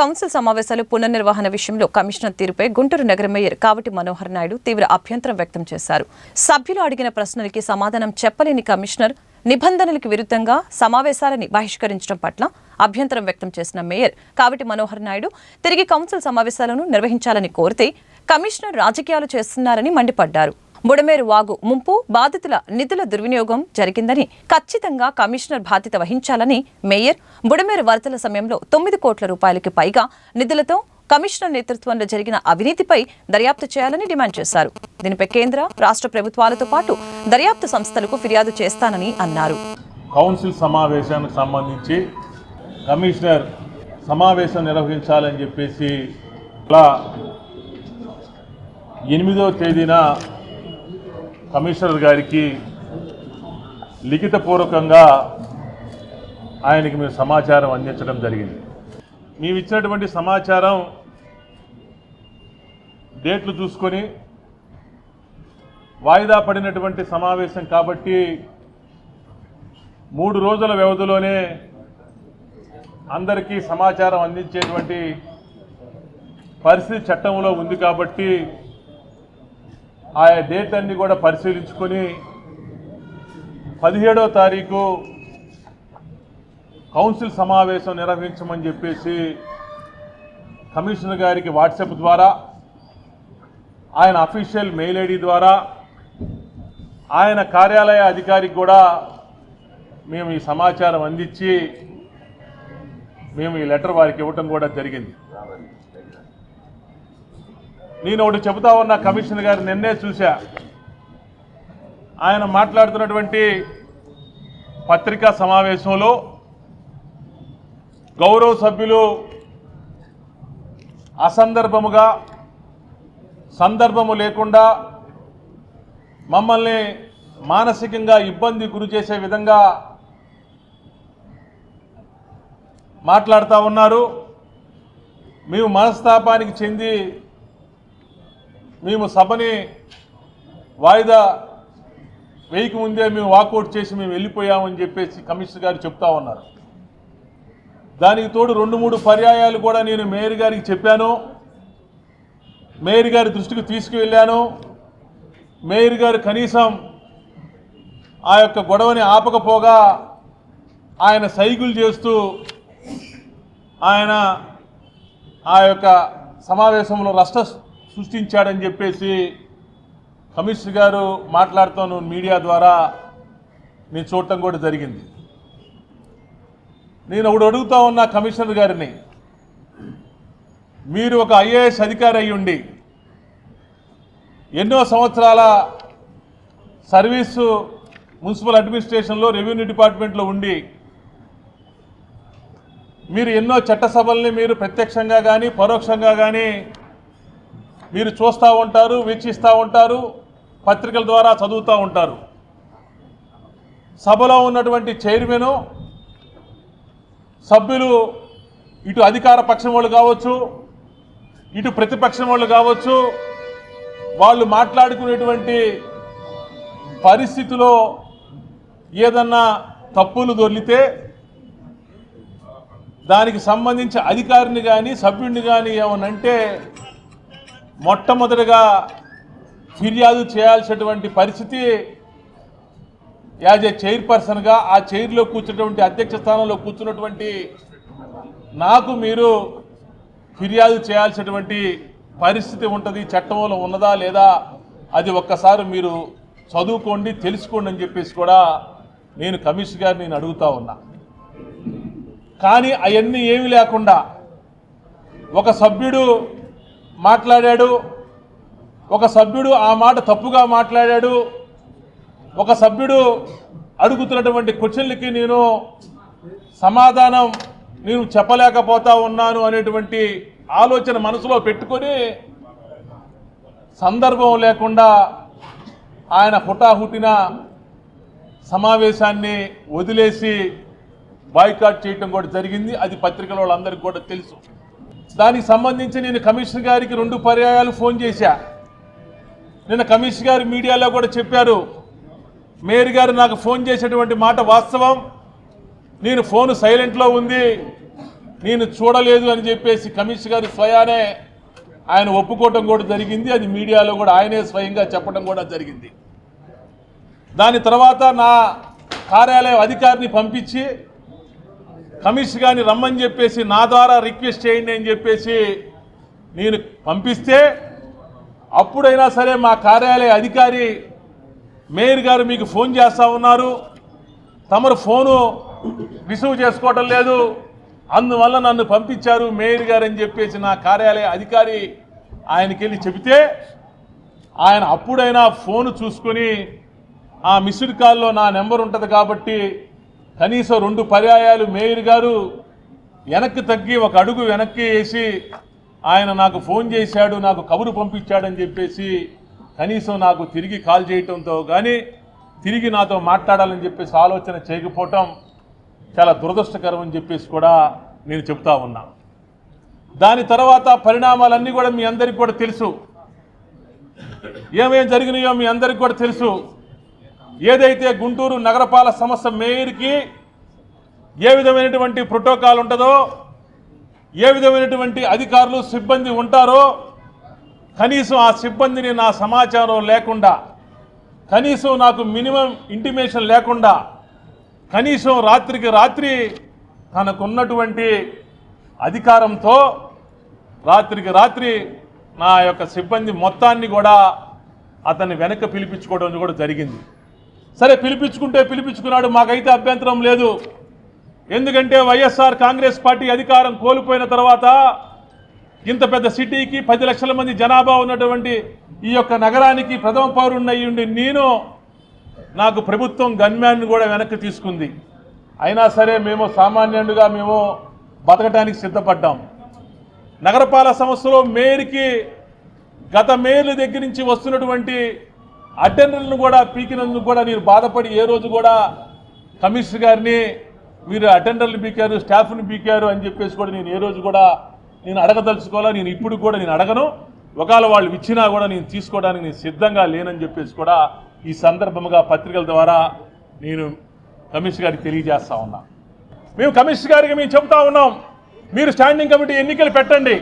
Council సమావేశాలు పునర్నిర్వహణ విషయంలో commissioner తీరుపై గుంటూరు నగర మేయర్ కావటి మనోహర్ నాయుడు తీవ్ర అభ్యంతరం వ్యక్తం చేశారు. సభ్యులు అడిగిన ప్రశ్నలకి సమాధానం చెప్పలేని కమిషనర్ నిబంధనలకు విరుద్ధంగా సమావేశాలని బహిష్కరించడం పట్ల అభ్యంతరం వ్యక్తం చేసిన మేయర్ కావటి మనోహర్ నాయుడు తిరిగి కౌన్సిల్ సమావేశాలను నిర్వహించాలని కోరితే కమిషనర్ రాజకీయాలు చేస్తున్నారని మండిపడ్డారు. బుడమేరు వాగు ముంపు బాధితుల నిధుల దుర్వినియోగం జరిగిందని ఖచ్చితంగా కమిషనర్ బాధ్యత వహించాలని మేయర్ బుడమేరు వరదల సమయంలో తొమ్మిది కోట్ల రూపాయలకి పైగా నిధులతో కమిషనర్ నేతృత్వంలో జరిగిన అవినీతిపై దర్యాప్తు చేయాలని డిమాండ్ చేశారు. దీనిపై కేంద్ర రాష్ట్ర ప్రభుత్వాలతో పాటు దర్యాప్తు సంస్థలకు ఫిర్యాదు చేస్తానని అన్నారు. కౌన్సిల్ సమావేశానికి సంబంధించి కమిషనర్ సమావేశం నిర్వహించాలని చెప్పేసి ఎనిమిదో తేదీన కమిషనర్ గారికి లిఖితపూర్వకంగా ఆయనకి మేము సమాచారం అందించడం జరిగింది. మేము ఇచ్చినటువంటి సమాచారం డేట్లు చూసుకొని వాయిదా పడినటువంటి సమావేశం కాబట్టి మూడు రోజుల వ్యవధిలోనే అందరికీ సమాచారం అందించేటువంటి పరిస్థితి చట్టంలో ఉంది కాబట్టి ఆయా డేట్ అన్ని కూడా పరిశీలించుకొని పదిహేడో తారీఖు కౌన్సిల్ సమావేశం నిర్వహించమని చెప్పేసి కమిషనర్ గారికి వాట్సాప్ ద్వారా ఆయన అఫీషియల్ మెయిల్ ఐడి ద్వారా ఆయన కార్యాలయ అధికారికి కూడా మేము ఈ సమాచారం అందించి మేము ఈ లెటర్ వారికి ఇవ్వటం కూడా జరిగింది. నేను ఒకటి చెబుతా ఉన్న కమిషనర్ గారు నిన్నే చూశా. ఆయన మాట్లాడుతున్నటువంటి పత్రికా సమావేశంలో గౌరవ సభ్యులు అసందర్భముగా సందర్భము లేకుండా మమ్మల్ని మానసికంగా ఇబ్బంది గురి చేసే విధంగా మాట్లాడుతూ ఉన్నారు. మేము మనస్తాపానికి చెంది మేము సభని వాయిదా వేయక ముందే మేము వాకౌట్ చేసి మేము వెళ్ళిపోయామని చెప్పేసి కమిషనర్ గారు చెప్తా ఉన్నారు. దానికి తోడు రెండు మూడు పర్యాయాలు కూడా నేను మేయర్ గారికి చెప్పాను. మేయర్ గారి దృష్టికి తీసుకువెళ్ళాను. మేయర్ గారు కనీసం ఆ యొక్క గొడవని ఆపకపోగా ఆయన సైకిల్ చేస్తూ ఆయన ఆ యొక్క సమావేశంలో రష్ట సృష్టించాడని చెప్పేసి కమిషనర్ గారు మాట్లాడుతాను మీడియా ద్వారా నేను చూడటం కూడా జరిగింది. నేను ఒకడు అడుగుతా ఉన్నా కమిషనర్ గారిని మీరు ఒక ఐఏఎస్ అధికారి అయి ఉండి ఎన్నో సంవత్సరాల సర్వీసు మున్సిపల్ అడ్మినిస్ట్రేషన్లో రెవెన్యూ డిపార్ట్మెంట్లో ఉండి మీరు ఎన్నో చట్టసభల్ని మీరు ప్రత్యక్షంగా కానీ పరోక్షంగా కానీ మీరు చూస్తూ ఉంటారు వీక్షిస్తూ ఉంటారు పత్రికల ద్వారా చదువుతూ ఉంటారు. సభలో ఉన్నటువంటి చైర్మను సభ్యులు ఇటు అధికార పక్షం వాళ్ళు కావచ్చు ఇటు ప్రతిపక్షం వాళ్ళు కావచ్చు వాళ్ళు మాట్లాడుకునేటువంటి పరిస్థితిలో ఏదన్నా తప్పులు దొరికితే దానికి సంబంధించి అధికారిని కానీ సభ్యుడిని కానీ ఏమనంటే మొట్టమొదటిగా ఫిర్యాదు చేయాల్సినటువంటి పరిస్థితి యాజ్ ఏ చైర్పర్సన్గా ఆ చైర్లో కూర్చున్నటువంటి అధ్యక్ష స్థానంలో కూర్చున్నటువంటి నాకు మీరు ఫిర్యాదు చేయాల్సినటువంటి పరిస్థితి ఉంటుంది చట్టంలో ఉన్నదా లేదా అది ఒక్కసారి మీరు చదువుకోండి తెలుసుకోండి అని చెప్పేసి కూడా నేను కమిషన్ గారిని నేను అడుగుతా ఉన్నా. కానీ అవన్నీ ఏమీ లేకుండా ఒక సభ్యుడు మాట్లాడాడు. ఒక సభ్యుడు ఆ మాట తప్పుగా మాట్లాడాడు. ఒక సభ్యుడు అడుగుతున్నటువంటి క్వశ్చన్లకి నేను సమాధానం నేను చెప్పలేకపోతా ఉన్నాను అనేటువంటి ఆలోచన మనసులో పెట్టుకొని సందర్భం లేకుండా ఆయన హుటాహుటిన సమావేశాన్ని వదిలేసి బాయ్కాట్ చేయటం కూడా జరిగింది. అది పత్రికల వాళ్ళందరికీ కూడా తెలుసు. దానికి సంబంధించి నేను కమిషనర్ గారికి రెండు పర్యాయాలు ఫోన్ చేశా. నిన్న కమిషనర్ గారు మీడియాలో కూడా చెప్పారు మేయర్ గారు నాకు ఫోన్ చేసేటువంటి మాట వాస్తవం. నేను ఫోన్ సైలెంట్లో ఉంది నేను చూడలేదు అని చెప్పేసి కమిషనర్ గారు స్వయానే ఆయన ఒప్పుకోవటం కూడా జరిగింది. అది మీడియాలో కూడా ఆయనే స్వయంగా చెప్పడం కూడా జరిగింది. దాని తర్వాత నా కార్యాలయం అధికారిని పంపించి కమిషన్ కానీ రమ్మని చెప్పేసి నా ద్వారా రిక్వెస్ట్ చేయండి అని చెప్పేసి నేను పంపిస్తే అప్పుడైనా సరే మా కార్యాలయ అధికారి మేయర్ గారు మీకు ఫోన్ చేస్తా ఉన్నారు. తమరు ఫోను రిసీవ్ చేసుకోవటం లేదు. అందువల్ల నన్ను పంపించారు మేయర్ గారు అని చెప్పేసి నా కార్యాలయ అధికారి ఆయనకి వెళ్ళి చెబితే ఆయన అప్పుడైనా ఫోన్ చూసుకొని ఆ మిస్డ్ కాల్లో నా నెంబర్ ఉంటుంది కాబట్టి కనీసం రెండు పర్యాయాలు మేయర్ గారు వెనక్కి తగ్గి ఒక అడుగు వెనక్కి వేసి ఆయన నాకు ఫోన్ చేశాడు నాకు కబురు పంపించాడని చెప్పేసి కనీసం నాకు తిరిగి కాల్ చేయటంతో కానీ తిరిగి నాతో మాట్లాడాలని చెప్పేసి ఆలోచన చేయకపోవటం చాలా దురదృష్టకరం అని చెప్పేసి కూడా నేను చెప్తా ఉన్నా. దాని తర్వాత పరిణామాలన్నీ కూడా మీ అందరికీ కూడా తెలుసు. ఏమేం జరిగినాయో మీ అందరికీ కూడా తెలుసు. ఏదైతే గుంటూరు నగరపాల సంస్థ మేయర్కి ఏ విధమైనటువంటి ప్రోటోకాల్ ఉంటుందో ఏ విధమైనటువంటి అధికారులు సిబ్బంది ఉంటారో కనీసం ఆ సిబ్బందిని నా సమాచారం లేకుండా కనీసం నాకు మినిమం ఇంటిమేషన్ లేకుండా కనీసం రాత్రికి రాత్రి తనకున్నటువంటి అధికారంతో రాత్రికి రాత్రి నా యొక్క సిబ్బంది మొత్తాన్ని కూడా అతన్ని వెనక్కి పిలిపించుకోవడం కూడా జరిగింది. సరే పిలిపించుకుంటే పిలిపించుకున్నాడు మాకైతే అభ్యంతరం లేదు. ఎందుకంటే వైఎస్ఆర్ కాంగ్రెస్ పార్టీ అధికారం కోల్పోయిన తర్వాత ఇంత పెద్ద సిటీకి పది లక్షల మంది జనాభా ఉన్నటువంటి ఈ యొక్క నగరానికి ప్రథమ పౌరుణ్ణి నేను నాకు ప్రభుత్వం గన్మ్యాన్ కూడా వెనక్కి తీసుకుంది. అయినా సరే మేము సామాన్యుడిగా మేము బతకడానికి సిద్ధపడ్డాం. నగరపాలక సంస్థలో మేయర్కి గత మేయర్ల దగ్గర నుంచి వస్తున్నటువంటి అటెండర్లను కూడా పీకినందుకు కూడా నేను బాధపడి ఏ రోజు కూడా కమిషనర్ గారిని మీరు అటెండర్లు పీకారు స్టాఫ్ని పీకారు అని చెప్పేసి కూడా నేను ఏ రోజు కూడా నేను అడగదలుచుకోవాలా నేను ఇప్పుడు కూడా నేను అడగను. ఒకవేళ వాళ్ళు ఇచ్చినా కూడా నేను తీసుకోవడానికి నేను సిద్ధంగా లేనని చెప్పేసి కూడా ఈ సందర్భంగా పత్రికల ద్వారా నేను కమిషనర్ గారికి తెలియజేస్తా ఉన్నా. మేము కమిషనర్ గారికి మేము చెబుతా ఉన్నాం మీరు స్టాండింగ్ కమిటీ ఎన్నికలు పెట్టండి.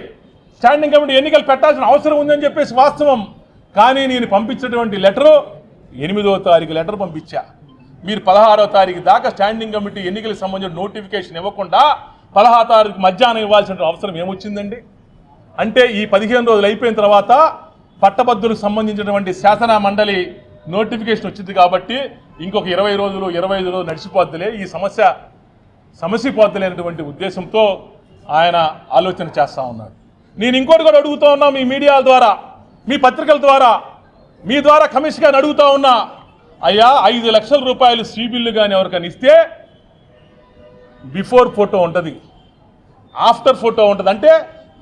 స్టాండింగ్ కమిటీ ఎన్నికలు పెట్టాల్సిన అవసరం ఉందని చెప్పేసి వాస్తవం. కానీ నేను పంపించినటువంటి లెటరు ఎనిమిదవ తారీఖు లెటర్ పంపించా. మీరు పదహారో తారీఖు దాకా స్టాండింగ్ కమిటీ ఎన్నికలకు సంబంధించిన నోటిఫికేషన్ ఇవ్వకుండా పదహారు తారీఖు మధ్యాహ్నం ఇవ్వాల్సిన అవసరం ఏమొచ్చిందండి? అంటే ఈ పదిహేను రోజులు అయిపోయిన తర్వాత పట్టభద్రులకు సంబంధించినటువంటి శాసన మండలి నోటిఫికేషన్ వచ్చింది కాబట్టి ఇంకొక ఇరవై రోజులు ఇరవై ఐదు రోజులు నడిచిపోద్దులే. ఈ సమస్య సమసిపోద్దులేనటువంటి ఉద్దేశంతో ఆయన ఆలోచన చేస్తా ఉన్నాడు నేను ఇంకోటి కూడా అడుగుతా ఉన్నా మీ మీడియాల ద్వారా. మీ పత్రికల ద్వారా మీ ద్వారా కమిషన్ గారిని అడుగుతా ఉన్నా అయ్యా ఐదు లక్షల రూపాయలు సీ బిల్లు కానీ ఎవరికైనా ఇస్తే బిఫోర్ ఫోటో ఉంటుంది. ఆఫ్టర్ ఫోటో ఉంటుంది. అంటే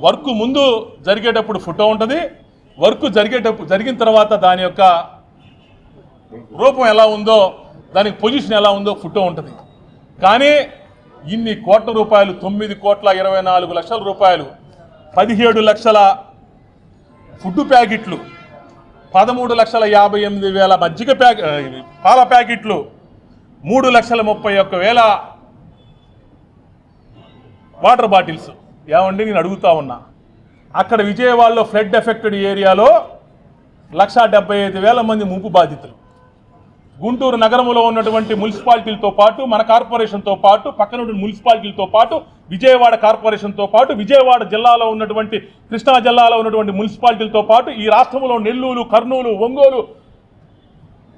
వర్క్ ముందు జరిగేటప్పుడు ఫోటో ఉంటుంది. వర్క్ జరిగేటప్పుడు జరిగిన తర్వాత దాని యొక్క రూపం ఎలా ఉందో దానికి పొజిషన్ ఎలా ఉందో ఫోటో ఉంటుంది. కానీ ఇన్ని కోట్ల రూపాయలు తొమ్మిది కోట్ల ఇరవై నాలుగు లక్షల రూపాయలు పదిహేడు లక్షల ఫుడ్ ప్యాకెట్లు. పదమూడు లక్షల యాభై ఎనిమిది వేల మజ్జిగ ప్యాకె పాల ప్యాకెట్లు. మూడు లక్షల ముప్పై ఒక్క వేల వాటర్ బాటిల్స్. ఏమండి నేను అడుగుతా ఉన్నా. అక్కడ విజయవాడలో ఫ్లడ్ ఎఫెక్టెడ్ ఏరియాలో లక్షా డెబ్బై ఐదు వేల మంది ముంపు బాధితులు. గుంటూరు నగరంలో ఉన్నటువంటి మున్సిపాలిటీలతో పాటు మన కార్పొరేషన్తో పాటు పక్కన ఉన్న మున్సిపాలిటీలతో పాటు విజయవాడ కార్పొరేషన్తో పాటు విజయవాడ జిల్లాలో ఉన్నటువంటి కృష్ణా జిల్లాలో ఉన్నటువంటి మున్సిపాలిటీలతో పాటు ఈ రాష్ట్రంలో నెల్లూరు కర్నూలు ఒంగోలు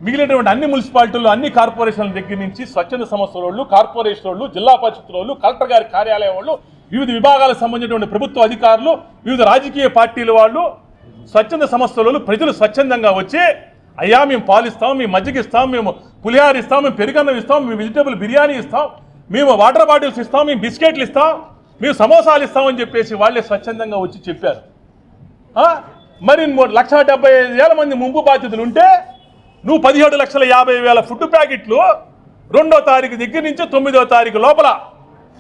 మిగిలినటువంటి అన్ని మున్సిపాలిటీలు అన్ని కార్పొరేషన్ల దగ్గర నుంచి స్వచ్ఛంద సంస్థల వాళ్ళు కార్పొరేషన్ వాళ్ళు జిల్లా పరిషత్ వాళ్ళు కలెక్టర్ గారి కార్యాలయం వాళ్ళు వివిధ విభాగాలకు సంబంధించినటువంటి ప్రభుత్వ అధికారులు వివిధ రాజకీయ పార్టీల వాళ్ళు స్వచ్ఛంద సంస్థల వాళ్ళు ప్రజలు స్వచ్ఛందంగా వచ్చి అయ్యా మేము పాలిస్తాం మేము మజ్జిగ ఇస్తాం మేము పులిహార ఇస్తాం మేము పెరుగన్నం ఇస్తాం మేము వెజిటేబుల్ బిర్యానీ ఇస్తాం మేము వాటర్ బాటిల్స్ ఇస్తాం మేము బిస్కెట్లు ఇస్తాం మేము సమోసాలు ఇస్తామని చెప్పేసి వాళ్ళే స్వచ్ఛందంగా వచ్చి చెప్పారు. మరి మూడు లక్ష డెబ్బై ఐదు వేల మంది ముంపు బాధ్యతలు ఉంటే నువ్వు పదిహేడు లక్షల యాభై వేల ఫుడ్ ప్యాకెట్లు రెండో తారీఖు దగ్గర నుంచి తొమ్మిదో తారీఖు లోపల.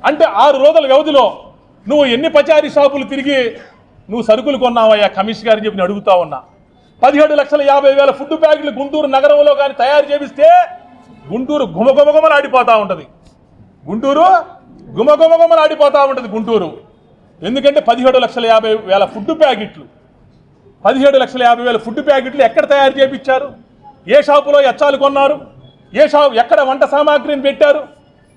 అంటే ఆరు రోజుల వ్యవధిలో నువ్వు ఎన్ని పచారీ షాపులు తిరిగి నువ్వు సరుకులు కొన్నావయ్యా? కమిషన్ గారిని చెప్పి నేను అడుగుతా ఉన్నా. పదిహేడు లక్షల యాభై వేల ఫుడ్ ప్యాకెట్లు గుంటూరు నగరంలో కానీ తయారు చేపిస్తే గుంటూరు గుమగుమగుమలాడిపోతా ఉంటుంది. గుంటూరు గుమగుమగుమలు ఆడిపోతూ ఉంటుంది గుంటూరు. ఎందుకంటే పదిహేడు లక్షల యాభై వేల ఫుడ్ ప్యాకెట్లు. పదిహేడు లక్షల యాభై వేల ఫుడ్ ప్యాకెట్లు ఎక్కడ తయారు చేయించారు ఏ షాపులో ఎచ్చాలు కొన్నారు? ఏ షాప్ ఎక్కడ వంట సామాగ్రిని పెట్టారు?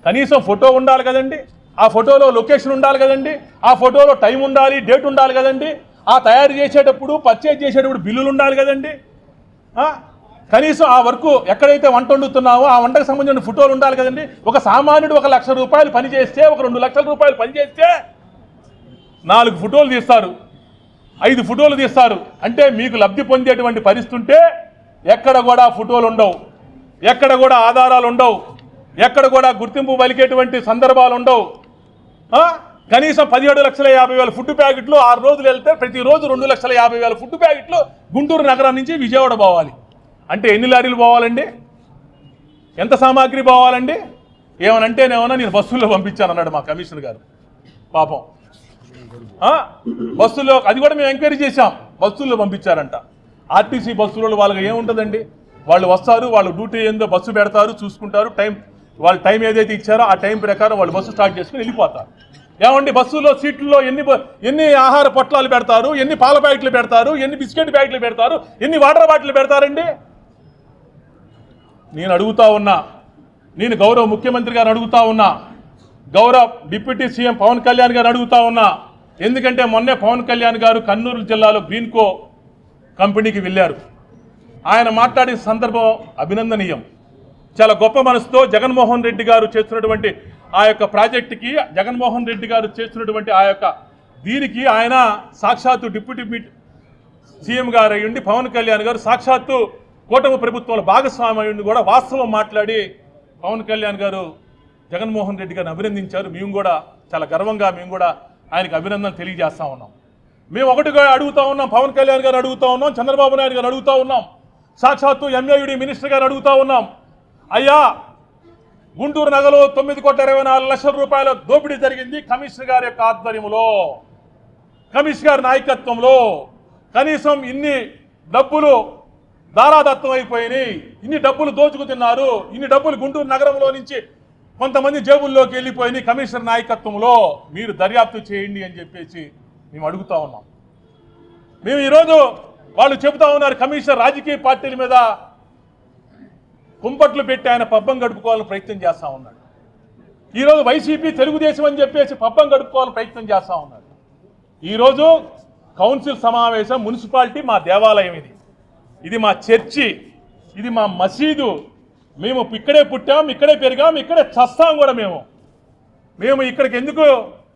కనీసం ఫోటో ఉండాలి కదండి. ఆ ఫోటోలో లొకేషన్ ఉండాలి కదండి. ఆ ఫోటోలో టైం ఉండాలి డేట్ ఉండాలి కదండి. ఆ తయారు చేసేటప్పుడు పర్చేజ్ చేసేటప్పుడు బిల్లులు ఉండాలి కదండి. కనీసం ఆ వర్క్ ఎక్కడైతే వంట వండుతున్నావో ఆ వంటకు సంబంధించిన ఫోటోలు ఉండాలి కదండి. ఒక సామాన్యుడు ఒక లక్ష రూపాయలు పని చేస్తే ఒక రెండు లక్షల రూపాయలు పని చేస్తే నాలుగు ఫోటోలు తీస్తారు. ఐదు ఫోటోలు తీస్తారు. అంటే మీకు లబ్ధి పొందేటువంటి పరిస్థితి ఉంటే ఎక్కడ కూడా ఫోటోలు ఉండవు. ఎక్కడ కూడా ఆధారాలు ఉండవు. ఎక్కడ కూడా గుర్తింపు పలికేటువంటి సందర్భాలు ఉండవు. కనీసం పదిహేడు లక్షల యాభై వేల ఫుడ్ ప్యాకెట్లు ఆరు రోజులు వెళ్తే ప్రతిరోజు రెండు లక్షల యాభై వేల ఫుడ్ ప్యాకెట్లు గుంటూరు నగరం నుంచి విజయవాడ పోవాలి. అంటే ఎన్ని లారీలు పోవాలండి? ఎంత సామాగ్రి పోవాలండి? ఏమనంటేనేమన్నా నేను బస్సుల్లో పంపించాను అన్నాడు మా కమిషనర్ గారు. పాపం. బస్సుల్లో బస్సులో అది కూడా మేము ఎంక్వైరీ చేశాం. బస్సుల్లో పంపించారంట. ఆర్టీసీ బస్సులలో వాళ్ళకి ఏముంటుందండి? వాళ్ళు వస్తారు వాళ్ళు డ్యూటీ ఏందో బస్సు పెడతారు చూసుకుంటారు టైం వాళ్ళ టైం ఏదైతే ఇచ్చారో ఆ టైం ప్రకారం వాళ్ళు బస్సు స్టార్ట్ చేసుకుని వెళ్ళిపోతారు. ఏమండి బస్సులో సీట్లలో ఎన్ని ఎన్ని ఆహార పొట్లాలు పెడతారు? ఎన్ని పాల ప్యాకెట్లు పెడతారు? ఎన్ని బిస్కెట్ ప్యాకెట్లు పెడతారు? ఎన్ని వాటర్ బాటిల్ పెడతారండి? నేను అడుగుతా ఉన్నా. నేను గౌరవ ముఖ్యమంత్రి గారు అడుగుతా ఉన్నా. గౌరవ డిప్యూటీ సీఎం పవన్ కళ్యాణ్ గారు అడుగుతా ఉన్నా. ఎందుకంటే మొన్నే పవన్ కళ్యాణ్ గారు కర్నూలు జిల్లాలో గ్రీన్కో కంపెనీకి వెళ్ళారు. ఆయన మాట్లాడిన సందర్భం అభినందనీయం. చాలా గొప్ప మనసుతో జగన్మోహన్ రెడ్డి గారు చేస్తున్నటువంటి ఆ యొక్క ప్రాజెక్టుకి జగన్మోహన్ రెడ్డి గారు చేస్తున్నటువంటి ఆ యొక్క దీనికి ఆయన సాక్షాత్తు డిప్యూటీ సీఎం గారు అయ్యుండి పవన్ కళ్యాణ్ గారు సాక్షాత్తు కూటమి ప్రభుత్వంలో భాగస్వామి అయ్యుండి కూడా వాస్తవం మాట్లాడి పవన్ కళ్యాణ్ గారు జగన్మోహన్ రెడ్డి గారిని అభినందించారు. మేము కూడా చాలా గర్వంగా మేము కూడా ఆయనకు అభినందన తెలియజేస్తా ఉన్నాం. మేము ఒకటిగా అడుగుతా ఉన్నాం పవన్ కళ్యాణ్ గారు అడుగుతా ఉన్నాం చంద్రబాబు నాయుడు గారు అడుగుతా ఉన్నాం సాక్షాత్తు ఎంఏయుడి మినిస్టర్ గారు అడుగుతా ఉన్నాం. అయ్యా గుంటూరు నగలో తొమ్మిది కోట్ల ఇరవై నాలుగు లక్షల రూపాయల దోపిడీ జరిగింది కమిషనర్ గారి యొక్క ఆధ్వర్యంలో. కమిషనర్ గారి నాయకత్వంలో కనీసం ఇన్ని డబ్బులు దారాదత్తం అయిపోయినాయి. ఇన్ని డబ్బులు దోచుకుతున్నారు. ఇన్ని డబ్బులు గుంటూరు నగరంలో నుంచి కొంతమంది జేబుల్లోకి వెళ్ళిపోయినాయి కమిషనర్ నాయకత్వంలో. మీరు దర్యాప్తు చేయండి అని చెప్పేసి మేము అడుగుతా ఉన్నాం. మేము ఈరోజు వాళ్ళు చెబుతా ఉన్నారు కమిషనర్ రాజకీయ పార్టీల మీద కుంపట్లు పెట్టి ఆయన పబ్బం గడుపుకోవాలని ప్రయత్నం చేస్తూ ఉన్నాడు. ఈరోజు వైసీపీ తెలుగుదేశం అని చెప్పేసి పబ్బం గడుపుకోవాలని ప్రయత్నం చేస్తూ ఉన్నాడు. ఈరోజు కౌన్సిల్ సమావేశం మున్సిపాలిటీ మా దేవాలయం ఇది. ఇది మా చర్చి ఇది మా మసీదు. మేము ఇక్కడే పుట్టాం ఇక్కడే పెరిగాం ఇక్కడే చస్తాం కూడా మేము. మేము ఇక్కడికి ఎందుకు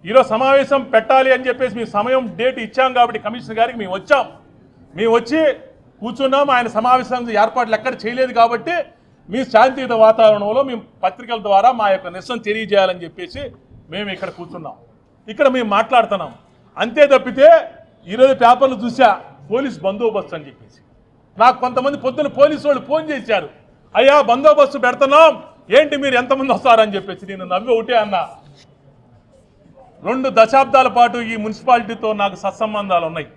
ఈరోజు సమావేశం పెట్టాలి అని చెప్పేసి మీ సమయం డేట్ ఇచ్చాం కాబట్టి కమిషనర్ గారికి మేము వచ్చాం. మేము వచ్చి కూర్చున్నాం ఆయన సమావేశం ఏర్పాట్లు ఎక్కడ చేయలేదు కాబట్టి మీ శాంతియుత వాతావరణంలో మేము పత్రికల ద్వారా మా యొక్క నిరసన తెలియజేయాలని చెప్పేసి మేము ఇక్కడ కూర్చున్నాం. ఇక్కడ మేము మాట్లాడుతున్నాం. అంతే తప్పితే ఈరోజు పేపర్లు చూసా పోలీస్ బందోబస్తు అని చెప్పేసి. నాకు కొంతమంది పొద్దున పోలీసు వాళ్ళు ఫోన్ చేశారు. అయ్యా బందోబస్తు పెడుతున్నాం. ఏంటి మీరు ఎంతమంది వస్తారని చెప్పేసి నేను నవ్వి ఒకటే అన్నా. రెండు దశాబ్దాల పాటు ఈ మున్సిపాలిటీతో నాకు సత్సంబంధాలు ఉన్నాయి.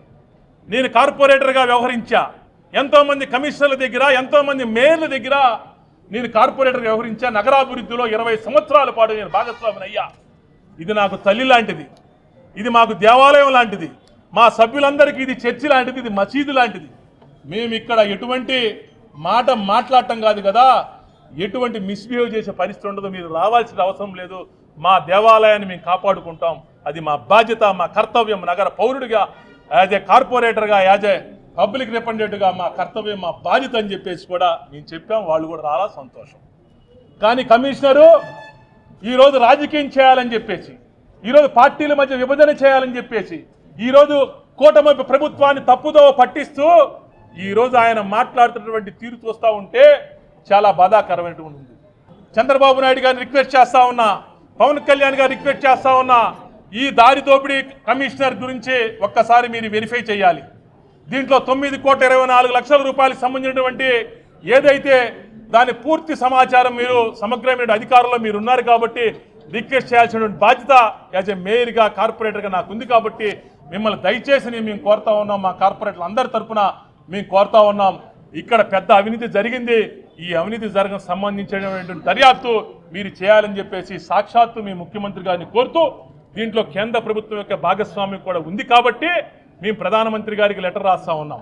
నేను కార్పొరేటర్గా వ్యవహరించా. ఎంతోమంది కమిషనర్ల దగ్గర ఎంతోమంది మేయర్ల దగ్గర నేను కార్పొరేటర్ వ్యవహరించా నగరాభివృద్ధిలో ఇరవై సంవత్సరాల పాటు నేను భాగస్వామిని అయ్యా. ఇది నాకు తల్లి లాంటిది. ఇది మాకు దేవాలయం లాంటిది. మా సభ్యులందరికీ ఇది చర్చి లాంటిది ఇది మసీదు లాంటిది. మేము ఇక్కడ ఎటువంటి మాట మాట్లాడటం కాదు కదా. ఎటువంటి మిస్బిహేవ్ చేసే పరిస్థితి ఉండదు. మీరు రావాల్సిన అవసరం లేదు. మా దేవాలయాన్ని మేము కాపాడుకుంటాం. అది మా బాధ్యత మా కర్తవ్యం నగర పౌరుడిగా యాజ్ ఏ కార్పొరేటర్గా యాజ్ ఏ పబ్లిక్ రిప్రజెంటేటివ్గా మా కర్తవ్యం మా బాధ్యత అని చెప్పేసి కూడా మేము చెప్పాం. వాళ్ళు కూడా రాలా సంతోషం. కానీ కమిషనరు ఈరోజు రాజకీయం చేయాలని చెప్పేసి ఈరోజు పార్టీల మధ్య విభజన చేయాలని చెప్పేసి ఈరోజు కూటమి ప్రభుత్వాన్ని తప్పుదో పట్టిస్తూ ఈరోజు ఆయన మాట్లాడుతున్నటువంటి తీరు చూస్తూ ఉంటే చాలా బాధాకరమైనటువంటి ఉంది. చంద్రబాబు నాయుడు గారిని రిక్వెస్ట్ చేస్తా ఉన్నా పవన్ కళ్యాణ్ గారు రిక్వెస్ట్ చేస్తా ఉన్నా ఈ దారి దోపిడీ కమిషనర్ గురించి ఒక్కసారి మీరు వెరిఫై చేయాలి. దీంట్లో తొమ్మిది కోట్ల ఇరవై నాలుగు లక్షల రూపాయలకు సంబంధించినటువంటి ఏదైతే దాని పూర్తి సమాచారం మీరు సమగ్రమైన అధికారంలో మీరు ఉన్నారు కాబట్టి రిక్వెస్ట్ చేయాల్సినటువంటి బాధ్యత యాజ్ ఎ మేయర్గా కార్పొరేటర్గా నాకు ఉంది కాబట్టి మిమ్మల్ని దయచేసి నేను మేము కోరుతా ఉన్నాం మా కార్పొరేటర్లు అందరి తరపున మేము కోరుతా ఉన్నాం. ఇక్కడ పెద్ద అవినీతి జరిగింది. ఈ అవినీతి జరగడం సంబంధించినటువంటి దర్యాప్తు మీరు చేయాలని చెప్పేసి సాక్షాత్తు మీ ముఖ్యమంత్రి గారిని కోరుతూ దీంట్లో కేంద్ర ప్రభుత్వం యొక్క భాగస్వామ్యం కూడా ఉంది కాబట్టి మేము ప్రధానమంత్రి గారికి లెటర్ రాస్తా ఉన్నాం.